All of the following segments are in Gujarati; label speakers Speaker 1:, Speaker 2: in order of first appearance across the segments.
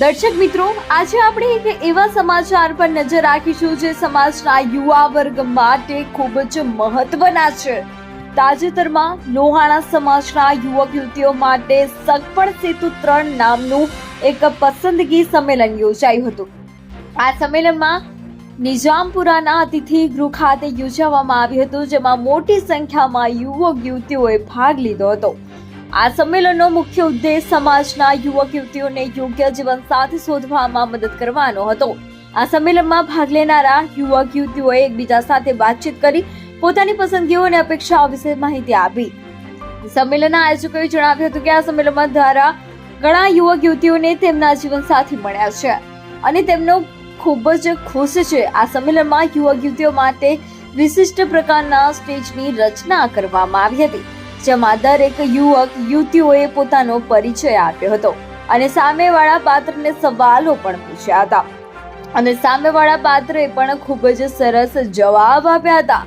Speaker 1: દર્શક મિત્રો, આજે આપણે એક એવા સમાચાર પર નજર રાખીશું જે સમાજના યુવા વર્ગ માટે ખૂબ જ મહત્વના છે. તાજેતરમાં લોહાણા સમાજના યુવક યુવતીઓ માટે સગપણ સેતુ ત્રણ નામનું એક પસંદગી સંમેલન યોજાયું હતું. આ સંમેલનમાં નિજામપુરાના અતિથિ ગૃહ ખાતે યોજવામાં આવ્યું હતું, જેમાં મોટી સંખ્યામાં યુવક યુવતીઓએ ભાગ લીધો હતો. આ સંમેલનનો મુખ્ય ઉદ્દેશ સમાજના યુવક યુવતીઓને યોગ્ય જીવન જીવનસાથી શોધવામાં મદદ કરવાનો હતો. આ સંમેલનમાં ભાગ લેનારા યુવક યુવતીઓએ એકબીજા સાથે વાતચીત કરી પોતાની પસંદગીઓ અને અપેક્ષાઓ વિશે માહિતી આપી. સંમેલનના આયોજકોએ જણાવ્યું હતું કે આ સંમેલનમાં દ્વારા ઘણા યુવક યુવતીઓને તેમના જીવન સાથી મળ્યા છે અને તેમનો ખૂબ જ ખુશ છે. આ સંમેલનમાં યુવક યુવતીઓ માટે વિશિષ્ટ પ્રકારના સ્ટેજની રચના કરવામાં આવી હતી. જેમાં દરેક યુવક, યુવતીઓએ પોતાનો પરિચય આપ્યો હતો અને સામેવાળા પાત્રને સવાલો પણ પૂછ્યા હતા. અને સામેવાળા પાત્રે પણ ખૂબ જ સરસ જવાબ આપ્યા હતા.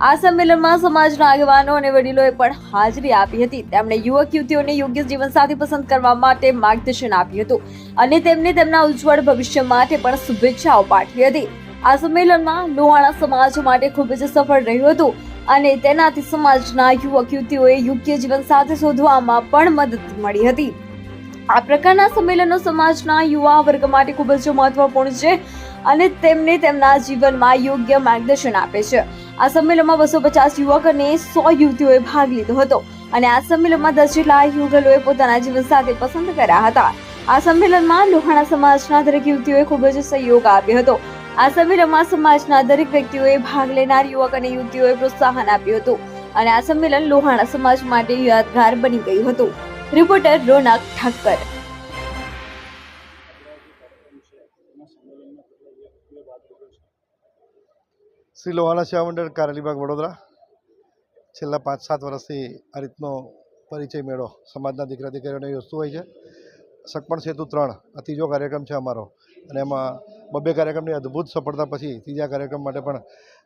Speaker 1: આ સંમેલનમાં સમાજના આગેવાનો અને વડીલોએ પણ હાજરી આપી હતી. તેમણે યુવક, યુવતીઓને યોગ્ય જીવનસાથી પસંદ કરવા માટે માર્ગદર્શન આપ્યું હતું અને તેમને તેમના ઉજ્જવળ ભવિષ્ય માટે પણ શુભેચ્છાઓ પાઠવી હતી. આ સંમેલનમાં લોહાણા સમાજ માટે ખૂબ જ સફળ રહ્યું હતું અને તેનાથી સમાજના યુવક યુવતીઓએ યોગ્ય જીવનસાથી શોધવામાં પણ મદદ મળી હતી. આ પ્રકારના સંમેલનો સમાજના યુવા વર્ગ માટે ખૂબ જ મહત્વપૂર્ણ છે અને તેમને તેમના જીવનમાં યોગ્ય માર્ગદર્શન આપે છે. આ સંમેલનમાં બસો પચાસ યુવક અને સો યુવતીઓએ ભાગ લીધો હતો અને આ સંમેલનમાં દસ જેટલા યુગલોએ પોતાના જીવન સાથે પસંદ કર્યા હતા. આ સંમેલનમાં લોહાણા સમાજના દરેક યુવતીઓએ ખૂબ જ સહયોગ આપ્યો હતો. આ સંમેલનમાં સમાજના દરેક વ્યક્તિઓએ ભાગ લેનાર યુવક અને યુવતીઓએ પ્રોત્સાહન આપ્યું હતું અને આ સંમેલન લોહાણા સમાજ માટે યાદગાર બની ગયું હતું. રિપોર્ટર રોનક ઠક્કર.
Speaker 2: શ્રી લોહાણા સેવા મંડળ કારેલીબાગ વડોદરા છેલ્લા પાંચ સાત વર્ષથી આ રીતનો પરિચય મેળો સમાજના દીકરા દીકરીઓને યોજતું હોય છે. સકપણ સેતુ ત્રણ, આ ત્રીજો કાર્યક્રમ છે અમારો. અને એમાં બબ્બે કાર્યક્રમની અદ્ભુત સફળતા પછી ત્રીજા કાર્યક્રમ માટે પણ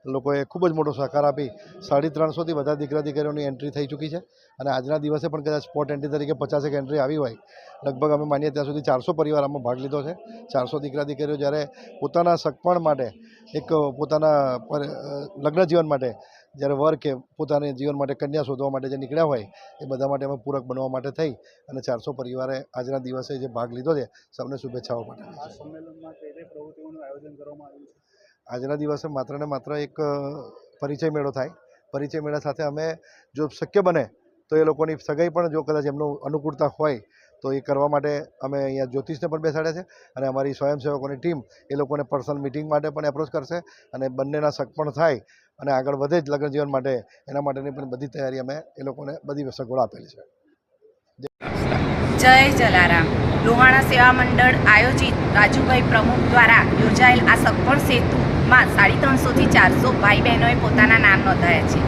Speaker 2: લોકોએ ખૂબ જ મોટો સહકાર આપી. સાડી ત્રણસોથી વધારે દીકરા દીકરીઓની એન્ટ્રી થઈ ચૂકી છે અને આજના દિવસે પણ કદાચ સ્પોટ એન્ટ્રી તરીકે પચાસેક એન્ટ્રી આવી હોય. લગભગ અમે માનીએ ત્યાં સુધી ચારસો પરિવાર આમાં ભાગ લીધો છે. ચારસો દીકરા દીકરીઓ જ્યારે પોતાના સગપણ માટે એક પોતાના લગ્ન જીવન માટે જ્યારે વર કે પોતાને જીવન માટે કન્યા શોધવા માટે જે નીકળ્યા હોય એ બધા માટે અમે પૂરક બનવા માટે થઈ અને ચારસો પરિવારે આજના દિવસે જે ભાગ લીધો છે સૌને શુભેચ્છાઓ પાઠવી
Speaker 3: આ સંમેલનમાં કઈ કઈ પ્રવૃત્તિઓનું આયોજન કરવામાં આવ્યું છે?
Speaker 2: આજના દિવસે માત્ર ને માત્ર એક પરિચય મેળો થાય. પરિચય મેળા સાથે અમે જો શક્ય બને તો એ લોકોની સગાઈ પણ જો કદાચ એમનું અનુકૂળતા હોય તો એ કરવા માટે અમે અહીંયા જ્યોતિષને પણ બેસાડ્યા છે અને અમારી સ્વયંસેવકોની ટીમ એ લોકોને પર્સનલ મિટિંગ માટે પણ એપ્રોચ કરશે અને બંનેના સગપણ થાય અને આગળ વધે જ લગ્ન જીવન માટે, એના માટેની પણ બધી તૈયારી અમે એ લોકોને બધી સગવડ આપેલી છે.
Speaker 4: જય જલારામ. લોહાણા સેવા મંડળ આયોજિત રાજુભાઈ પ્રમુખ દ્વારા યોજાયેલ આ સગપણ સેતુમાં સાડી ત્રણસોથી ચારસો ભાઈ બહેનોએ પોતાના નામ નોંધાયા છે.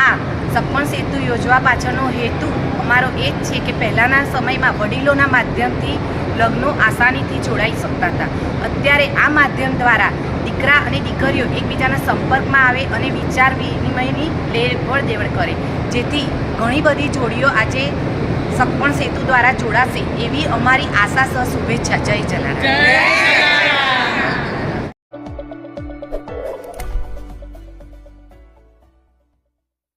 Speaker 4: આ સપણ સેતુ યોજવા પાછળનો હેતુ અમારો એ જ છે કે પહેલાંના સમયમાં વડીલોના માધ્યમથી લગ્નો આસાનીથી જોડાઈ શકતા હતા. અત્યારે આ માધ્યમ દ્વારા દીકરા અને દીકરીઓ એકબીજાના સંપર્કમાં આવે અને વિચાર વિનિમયની લેવડ દેવડ કરે. જેથી ઘણી બધી જોડીઓ આજે સપણ સેતુ દ્વારા જોડાશે એવી અમારી આશા, સહ શુભેચ્છા. જય જલારામ.